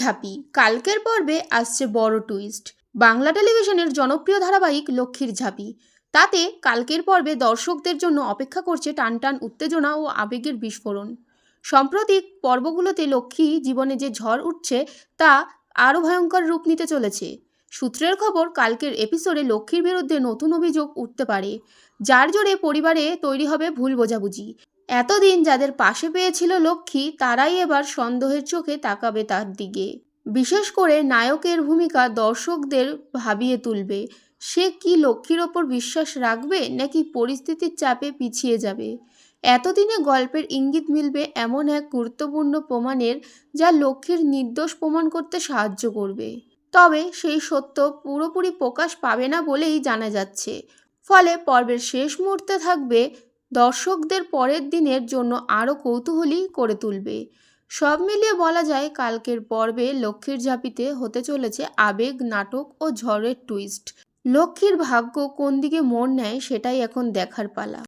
ঝাঁপি। কালকের পর্বে আসছে বড় টুইস্ট বাংলা টেলিভিশনের জনপ্রিয় ধারাবাহিক লক্ষ্মীর ঝাঁপি। তাতে কালকের পর্বে দর্শকদের জন্য অপেক্ষা করছে টানটান উত্তেজনা ও আবেগের বিস্ফোরণ। সাম্প্রতিক পর্বগুলোতে লক্ষ্মী জীবনে যে ঝড় উঠছে, তা আরও ভয়ঙ্কর রূপ নিতে চলেছে। সূত্রের খবর, কালকের এপিসোডে লক্ষ্মীর বিরুদ্ধে নতুন অভিযোগ উঠতে পারে, যার জোরে পরিবারে তৈরি হবে ভুল বোঝাবুঝি। এতদিন যাদের পাশে পেয়েছিল লক্ষ্মী, তারাই এবার সন্দেহের চোখে তাকাবে তার দিকে। বিশেষ করে নায়কের ভূমিকা দর্শকদের ভাবিয়ে তুলবে। সে কি লক্ষ্মীর ওপর বিশ্বাস রাখবে, নাকি পরিস্থিতির চাপে পিছিয়ে যাবে? এতদিনে গল্পের ইঙ্গিত মিলবে এমন এক গুরুত্বপূর্ণ প্রমাণের, যা লক্ষ্মীর নির্দোষ প্রমাণ করতে সাহায্য করবে। তবে সেই সত্য পুরোপুরি প্রকাশ পাবে না বলেই জানা যাচ্ছে। ফলে পর্বের শেষ মুহূর্তে থাকবে দর্শকদের পরের দিনের জন্য আরও কৌতূহলী করে তুলবে। সব মিলিয়ে বলা যায়, কালকের পর্বে লক্ষ্মীর ঝাঁপিতে হতে চলেছে আবেগ, নাটক ও ঝড়ের টুইস্ট লক্ষ্মীর ভাগ্য কোন দিকে মোড় নেয় সেটাই এখন দেখার পালা।